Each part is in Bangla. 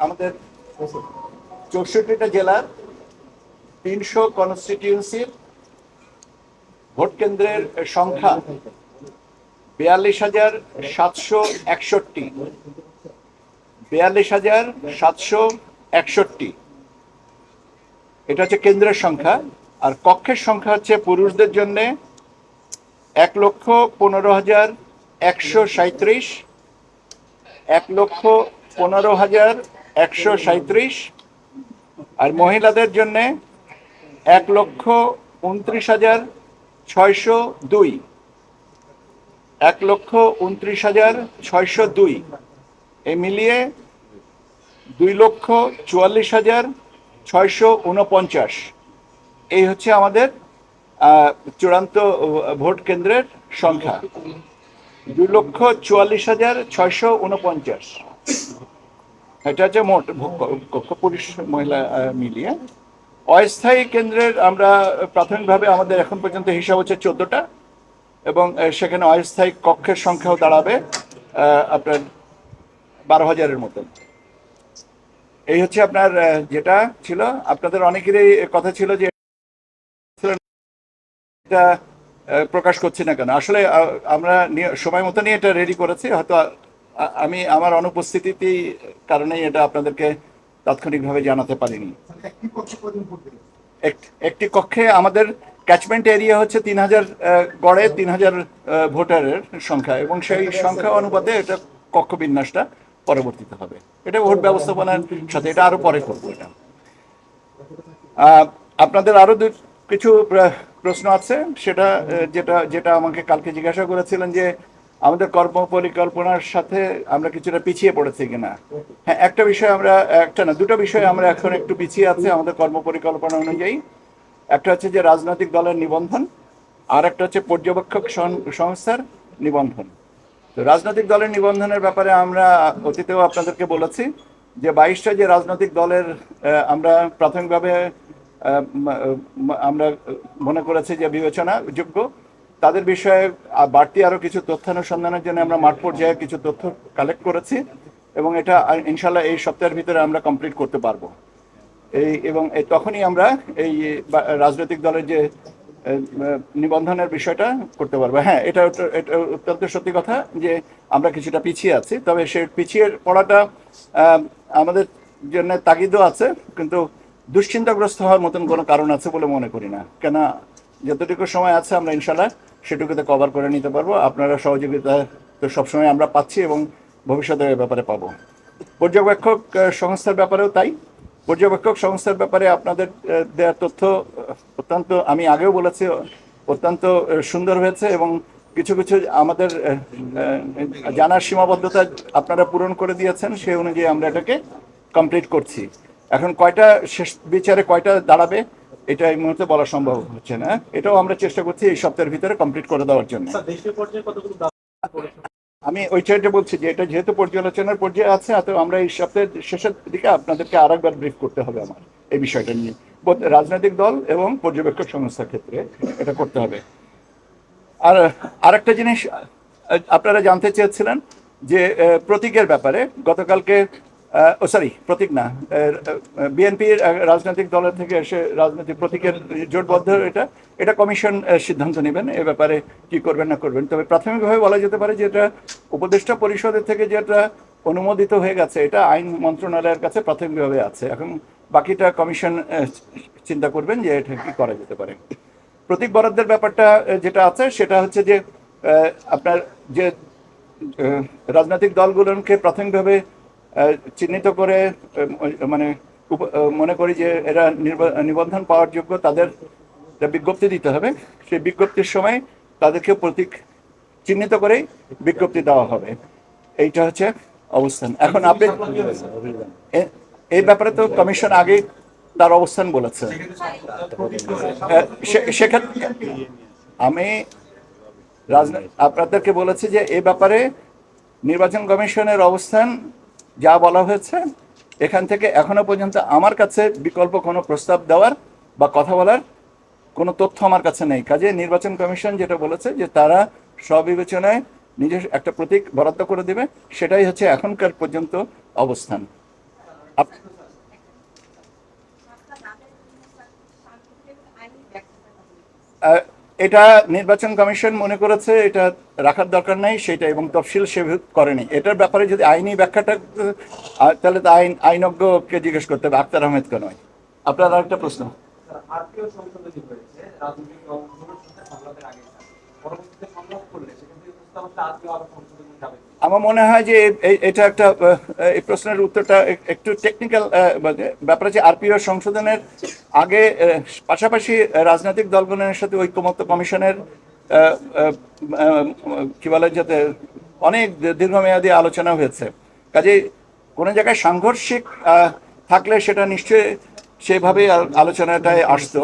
আমাদের চৌষট্টিটা জেলার তিনশো কনস্টিটিউন্সির ভোট কেন্দ্রের সংখ্যা বিয়াল্লিশ হাজার সাতশো একষট্টি। বিয়াল্লিশ হাজার সাতশো একষট্টি। এটা হচ্ছে কেন্দ্রের সংখ্যা। আর কক্ষের সংখ্যা হচ্ছে পুরুষদের জন্যে এক লক্ষ পনেরো হাজার একশো সাঁত্রিশ এক লক্ষ পনেরো হাজার একশো সাঁত্রিশ আর মহিলাদের জন্যে এক লক্ষ উনত্রিশ হাজার ছয়শো দুই। এক লক্ষ উনত্রিশ হাজার ছয়শো দুই। এ মিলিয়ে দুই লক্ষ চুয়াল্লিশ হাজার ছয়শো উনপঞ্চাশ। এই হচ্ছে আমাদের চূড়ান্ত ভোট কেন্দ্রের সংখ্যা। দুই লক্ষ চুয়াল্লিশ হাজার ছয়শো উনপঞ্চাশ। এটা হচ্ছে মোট কক্ষ পুরুষ মহিলা মিলিয়ে অস্থায়ী কেন্দ্রের আমরা প্রাথমিকভাবে আমাদের এখন পর্যন্ত হিসাব হচ্ছে চোদ্দটা এবং সেখানে অস্থায়ী কক্ষের সংখ্যাও দাঁড়াবে আপনার বারো হাজারের মতন এই হচ্ছে আপনার যেটা ছিল। আপনাদের অনেকেরই কথা ছিল যে এটা প্রকাশ করছি না কেন। আসলে আমরা সময় মতো নিয়ে এটা রেডি করেছি, হয়তো আমি আমার অনুপস্থিতিতেই কারণেই এটা আপনাদেরকে তাৎক্ষণিকভাবে জানাতে পারিনি। একটি কক্ষে আমাদের ক্যাচমেন্ট এরিয়া হচ্ছে তিন হাজার গড়ে তিন হাজার ভোটারের সংখ্যা এবং সেই সংখ্যা অনুপাতে এটা কক্ষ বিন্যাসটা পরবর্তীতে হবে। এটা ভোট ব্যবস্থাপনার সাথে এটা আরও পরে করব এটা। আপনাদের আরও দু, কিছু প্রশ্ন আছে? সেটা যেটা যেটা আমাকে কালকে জিজ্ঞাসা করেছিলেন যে আমাদের কর্ম পরিকল্পনার সাথে আমরা কিছুটা পিছিয়ে পড়েছি কিনা। হ্যাঁ একটা বিষয় আমরা, একটা না, দুটো বিষয় আমরা এখন একটু পিছিয়ে আছি আমাদের কর্ম পরিকল্পনা অনুযায়ী। একটা হচ্ছে যে রাজনৈতিক দলের নিবন্ধন, আর একটা হচ্ছে পর্যবেক্ষক সংস্থার নিবন্ধন। তো রাজনৈতিক দলের নিবন্ধনের ব্যাপারে আমরা অতীতেও আপনাদেরকে বলেছি যে বাইশটা যে রাজনৈতিক দলের আমরা প্রাথমিকভাবে আমরা মনে করেছি যে বিবেচনা যোগ্য তাদের বিষয়ে বাড়তি আরও কিছু তথ্যানুসন্ধানের জন্য আমরা মাঠ পর্যায়ে কিছু তথ্য কালেক্ট করেছি এবং এটা ইনশাল্লাহ এই সপ্তাহের ভিতরে আমরা কমপ্লিট করতে পারব। এই এবং তখনই আমরা এই রাজনৈতিক দলের যে নিবন্ধনের বিষয়টা করতে পারব। হ্যাঁ এটা এটা অত্যন্ত সত্যি কথা যে আমরা কিছুটা পিছিয়ে আছি, তবে সে পিছিয়ে পড়াটা আমাদের জন্য তাগিদও আছে, কিন্তু দুশ্চিন্তাগ্রস্ত হওয়ার মতন কোনো কারণ আছে বলে মনে করি না। কেন যতটুকু সময় আছে আমরা ইনশাল্লাহ সেটুকুতে কভার করে নিতে পারব। আপনারা সহযোগিতা তো সবসময় আমরা পাচ্ছি এবং ভবিষ্যতে ব্যাপারে পাবো। পর্যবেক্ষক সংস্থার ব্যাপারেও তাই। পর্যবেক্ষক, সংস্থার ব্যাপারে আপনাদের দেওয়া তথ্য অত্যন্ত আমি আগেও বলেছি, অত্যন্ত সুন্দর হয়েছে এবং কিছু কিছু আমাদের জানার সীমাবদ্ধতা আপনারা পূরণ করে দিয়েছেন, সেই অনুযায়ী আমরা এটাকে কমপ্লিট করছি। এখন কয়টা শেষ বিচারে কয়টা দাঁড়াবে? এটা এই মুহূর্তে বলা সম্ভব হচ্ছে না। এটাও আমরা চেষ্টা করছি এই সপ্তাহের ভিতরে কমপ্লিট করে দেওয়ার জন্য। আমি ওই ওইটাইটা বলছি যে এটা যেহেতু পর্যালোচনার পর্যায়ে আছে তো আমরা এই সপ্তাহের শেষের দিকে আপনাদেরকে আরেকবার ব্রিফ করতে হবে আমার এই বিষয়টা নিয়ে। রাজনৈতিক দল এবং পর্যবেক্ষক সংস্থার ক্ষেত্রে এটা করতে হবে। আর আরেকটা জিনিস আপনারা জানতে চেয়েছিলেন যে প্রতীকের ব্যাপারে গতকালকে ও সরি প্রতীক না বিএনপির রাজনৈতিক দলের থেকে এসে রাজনৈতিক প্রতীকের জোটবদ্ধ এটা এটা কমিশন সিদ্ধান্ত নেবেন এ ব্যাপারে কি করবেন না করবেন। তবে প্রাথমিকভাবে বলা যেতে পারে যে এটা উপদেষ্টা পরিষদের থেকে যেটা অনুমোদিত হয়ে গেছে, এটা আইন মন্ত্রণালয়ের কাছে প্রাথমিকভাবে আছে। এখন বাকিটা কমিশন চিন্তা করবেন যে এটা কি করা যেতে পারে। প্রতীক বরাদ্দের ব্যাপারটা যেটা আছে সেটা হচ্ছে যে আপনার যে রাজনৈতিক দলগুলোকে প্রাথমিকভাবে চিহ্নিত করে মানে মনে করি যে এরা নিবন্ধন পাওয়ার যোগ্য তাদের বিজ্ঞপ্তি দিতে হবে। সেই বিজ্ঞপ্তির সময় তাদেরকে প্রতীক চিহ্নিত করেই বিজ্ঞপ্তি দেওয়া হবে। এইটা হচ্ছে অবস্থান। এখন আপনি এই ব্যাপারে তো কমিশন আগে তার অবস্থান বলেছে। সেক্ষেত্রে আমি আপনাদেরকে বলেছি যে এই ব্যাপারে নির্বাচন কমিশনের অবস্থান যা বলা হয়েছে, এখান থেকে এখনও পর্যন্ত আমার কাছে বিকল্প কোনো প্রস্তাব দেওয়ার বা কথা বলার কোনো তথ্য আমার কাছে নেই। কাজে নির্বাচন কমিশন যেটা বলেছে যে তারা স্ববিবেচনায় নিজের একটা প্রতীক বরাদ্দ করে দেবে, সেটাই হচ্ছে এখনকার পর্যন্ত অবস্থান। আপ- এটা নির্বাচন কমিশন মনে করেছে এটা রাখার দরকার নাই, সেটা এবং তফসিল সে করেনি। এটার ব্যাপারে যদি আইনি ব্যাখ্যাটা তাহলে তো আইন, আইনজ্ঞকে জিজ্ঞেস করতে হবে, আক্তার আহমেদকে নয়। আপনার আরেকটা প্রশ্ন। আরপিও সংশোধনী হয়েছে, রাজনৈতিক আমার মনে হয় যে এটা একটা এই প্রশ্নের উত্তরটা একটু টেকনিক্যাল ব্যাপার আছে আরপিও সংশোধনের আগে পাশাপাশি রাজনৈতিক দলগুলোর সাথে ঐক্যমত্য কমিশনের কি বলে যাতে অনেক দীর্ঘমেয়াদী আলোচনা হয়েছে। কাজে কোনো জায়গায় সাংঘর্ষিক থাকলে সেটা নিশ্চয়ই সেভাবেই আল- আলোচনাটায় আসতো।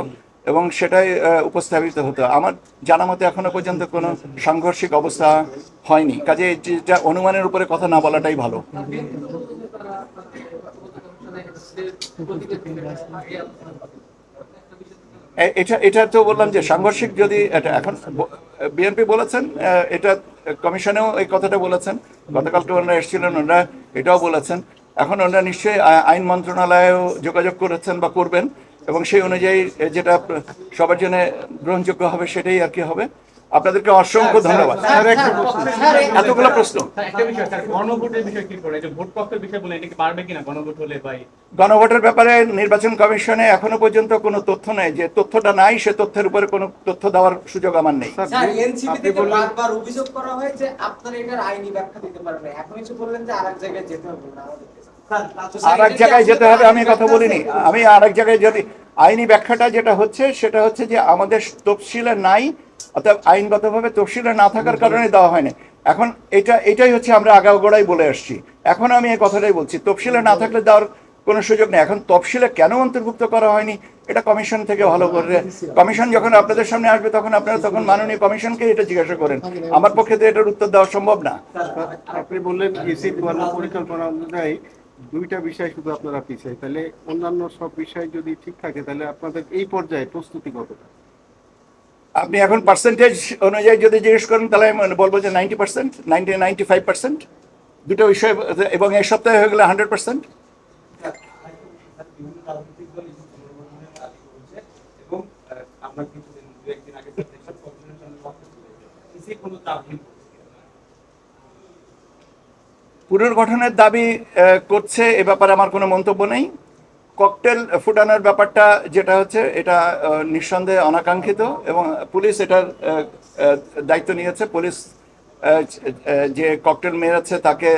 এবং সেটাই উপস্থাপিত হতো। আমার জানা মতে এখনও পর্যন্ত কোনো সাংঘর্ষিক অবস্থা হয়নি। কাজে যেটা অনুমানের উপরে কথা না বলাটাই ভালো। এটা এটা তো বললাম যে সাংঘর্ষিক যদি এটা এখন বিএনপি বলেছেন এটা কমিশনেও এই কথাটা বলেছেন। গতকাল গতকালকে ওনারা এসেছিলেন, ওনারা এটাও বলেছেন। এখন ওনারা নিশ্চয়ই আইন মন্ত্রণালয়েও যোগাযোগ করেছেন বা করবেন। এবং সেই অনুযায়ী যেটা সবার জন্য গ্রহণযোগ্য হবে সেটাই আর কি হবে। আপনাদেরকে অসংখ্য ধন্যবাদ। এতগুলো প্রশ্ন। স্যার একটা বিষয় স্যার গণভোটের বিষয় কি করে? এটা ভোট কক্ষের বিষয় বলে এটা কি বাড়বে কিনা গণভোট হলে ভাই? গণভোটের ব্যাপারে নির্বাচন কমিশনে এখনও পর্যন্ত কোনো তথ্য নেই। যে তথ্যটা নাই সে তথ্যের উপরে কোনো তথ্য দেওয়ার সুযোগ আমার নেই। অভিযোগ করা হয় যে আপনারা এটার আইনি ব্যাখ্যা দিতে পারবেন এখন এসে বললেন যে আরেক জায়গায় যেতে হবে আর এক জায়গায় যেতে হবে আমি কথা বলিনি। আমি আর এক জায়গায় যদি আইনি ব্যাখ্যাটা যেটা হচ্ছে সেটা হচ্ছে যে আমাদের তফসিলে নাই অর্থাৎ আইনগতভাবে তফসিলে না থাকার কারণে দেওয়া হয়নি। এখন এটা এটাই হচ্ছে আমরা আগাগোড়াই বলে আসছি। এখন আমি এই কথাটাই বলছি তফসিলে না থাকলে দেওয়ার কোনো সুযোগ নেই। এখন তফসিলে কেন অন্তর্ভুক্ত করা হয়নি এটা কমিশন থেকে ভালো করে কমিশন যখন আপনাদের সামনে আসবে তখন আপনারা তখন মাননীয় কমিশনকে এটা জিজ্ঞাসা করেন। আমার পক্ষে তো এটার উত্তর দেওয়া সম্ভব না। আপনি বললেন পরিকল্পনা অনুযায়ী দুইটা বিষয় শুধু আপনারা পিছিয়ে। তাহলে অন্যান্য সব বিষয় যদি ঠিক থাকে তাহলে আপনাদের এই পর্যায়ে প্রস্তুতি কতটা? আপনি এখন পার্সেন্টেজ অনুযায়ী যদি জিজ্ঞেস করেন তাহলে আমি বলব যে ninety percent ninety ninety five percent দুটো বিষয় এবং এই সপ্তাহে হয়ে গেলে হান্ড্রেড পার্সেন্ট আমরা কিছুদিন দু একদিন আগে কোনো চাপ নেই পুনর্গঠনের দাবি করছে, এ ব্যাপারে আমার কোনো মন্তব্য নেই। ককটেল ফুটানোর ব্যাপারটা যেটা হচ্ছে, এটা নিঃসন্দেহে অনাকাঙ্ক্ষিত এবং পুলিশ এটার দায়িত্ব নিয়েছে। পুলিশ যে ককটেল মেরেছে তাকে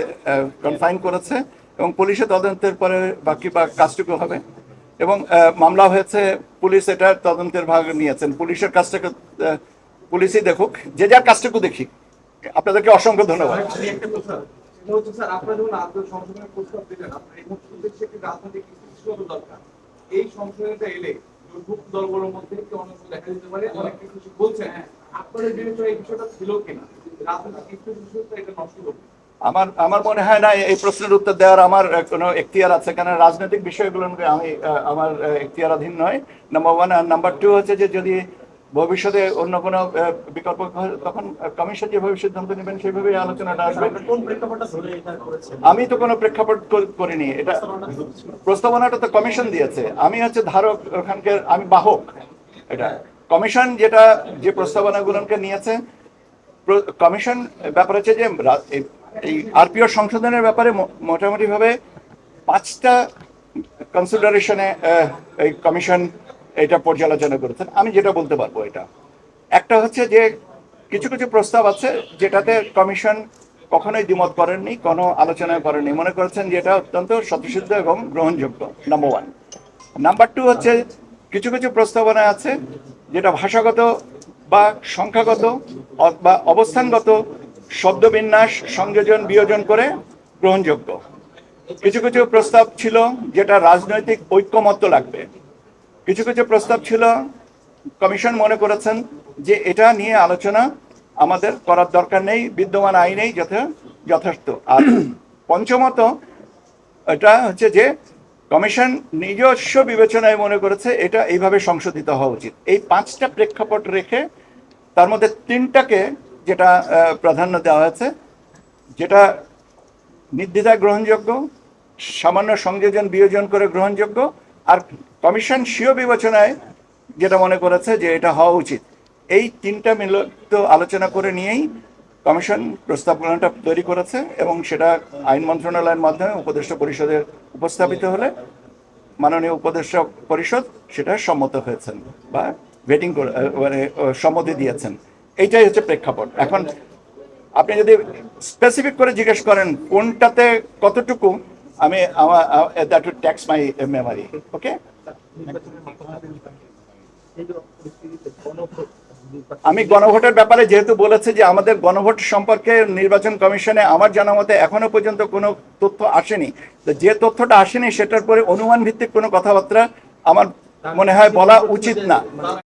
কনফাইন করেছে এবং পুলিশের তদন্তের পরে বাকি বা কাজটুকু হবে এবং মামলা হয়েছে, পুলিশ এটার তদন্তের ভাগ নিয়েছেন। পুলিশের কাজটাকে পুলিশই দেখুক, যে যার কাজটুকু দেখি। আপনাদেরকে অসংখ্য ধন্যবাদ। আমি একটা প্রশ্ন সেটা হচ্ছে স্যার আপনারা যখন আদৌ সংশোধনের প্রস্তাব দিলেন আপনার এই মুখ্য একটি রাজনৈতিক স্থিতিশীলতা দরকার। এই সংশোধনটা এলে জোটভুক্ত দলগুলোর মধ্যে একটি অনেক দেখা যেতে পারে? অনেক কিছু বলছেন। আপনাদের বিবেচনায় এই বিষয়টা ছিল কিনা? রাজনৈতিক স্থিতিশীলতা এটা নষ্ট করবে। আমার আমার মনে হয় না এই প্রশ্নের উত্তর দেওয়ার আমার কোনো এখতিয়ার আছে। কেন রাজনৈতিক বিষয়গুলো আমি আমার এখতিয়ারাধীন নয়। নাম্বার ওয়ান আর নাম্বার টু হচ্ছে যে যদি ভবিষ্যতে অন্য কোনো বিকল্প তখন কমিশন যেভাবে সিদ্ধান্ত নেবেন সেভাবে আলোচনাটা আসবে। আমি তো কোনো প্রেক্ষাপট করিনি। এটা প্রস্তাবনাটা তো কমিশন দিয়েছে। আমি হচ্ছে ধারক ওখানকার আমি বাহক। এটা কমিশন যেটা যে প্রস্তাবনাগুলোকে নিয়েছে কমিশন ব্যাপার হচ্ছে যে এই- আরপিও সংশোধনের ব্যাপারে মোটামুটিভাবে পাঁচটা কনসিডারেশনে এই কমিশন এটা পর্যালোচনা করেছেন। আমি যেটা বলতে পারব এটা। একটা হচ্ছে যে কিছু কিছু প্রস্তাব আছে যেটাতে কমিশন কখনোই দ্বিমত করেননি, কোনো আলোচনা করেননি। মনে করেছেন যে এটা অত্যন্ত স্বতঃসিদ্ধ এবং গ্রহণযোগ্য নাম্বার ওয়ান নাম্বার টু হচ্ছে কিছু কিছু প্রস্তাবনা আছে যেটা ভাষাগত বা সংখ্যাগত বা অবস্থানগত শব্দবিন্যাস, সংযোজন, বিয়োজন করে গ্রহণযোগ্য। কিছু কিছু প্রস্তাব ছিল যেটা রাজনৈতিক ঐক্যমত্য লাগবে। কিছু কিছু প্রস্তাব ছিল। কমিশন মনে করেছেন যে এটা নিয়ে আলোচনা আমাদের করার দরকার নেই, বিদ্যমান আইনেই যথা- যথেষ্ট। আর পঞ্চমত, এটা হচ্ছে যে কমিশন নিজস্ব বিবেচনায় মনে করেছে এটা এইভাবে সংশোধিত হওয়া উচিত। এই পাঁচটা প্রেক্ষাপট রেখে তার মধ্যে তিনটাকে যেটা প্রাধান্য দেওয়া হয়েছে, যেটা নির্দ্বিধায় গ্রহণযোগ্য, সামান্য সংযোজন বিয়োজন করে গ্রহণযোগ্য, আর কমিশন স্বীয় বিবেচনায় যেটা মনে করেছে যে এটা হওয়া উচিত। এই তিনটা মিলিত আলোচনা করে নিয়েই কমিশন প্রস্তাবনাটা তৈরি করেছে এবং সেটা আইন মন্ত্রণালয়ের মাধ্যমে উপদেষ্টা পরিষদের উপস্থাপিত হলে মাননীয় উপদেষ্টা পরিষদ সেটা সম্মত হয়েছেন বা ভেটিং মানে সম্মতি দিয়েছেন। এইটাই হচ্ছে প্রেক্ষাপট। এখন আপনি যদি স্পেসিফিক করে জিজ্ঞেস করেন কোনটাতে কতটুকু, আমি, আমার that would tax my memory okay আমি গণভোটের ব্যাপারে যেহেতু বলেছে যে আমাদের গণভোট সম্পর্কে নির্বাচন কমিশনে আমার জানা মতে এখনও পর্যন্ত কোনো তথ্য আসেনি। তো যে তথ্যটা আসেনি, সেটার পরে অনুমান ভিত্তিক কোনো কথাবার্তা আমার মনে হয় বলা উচিত না।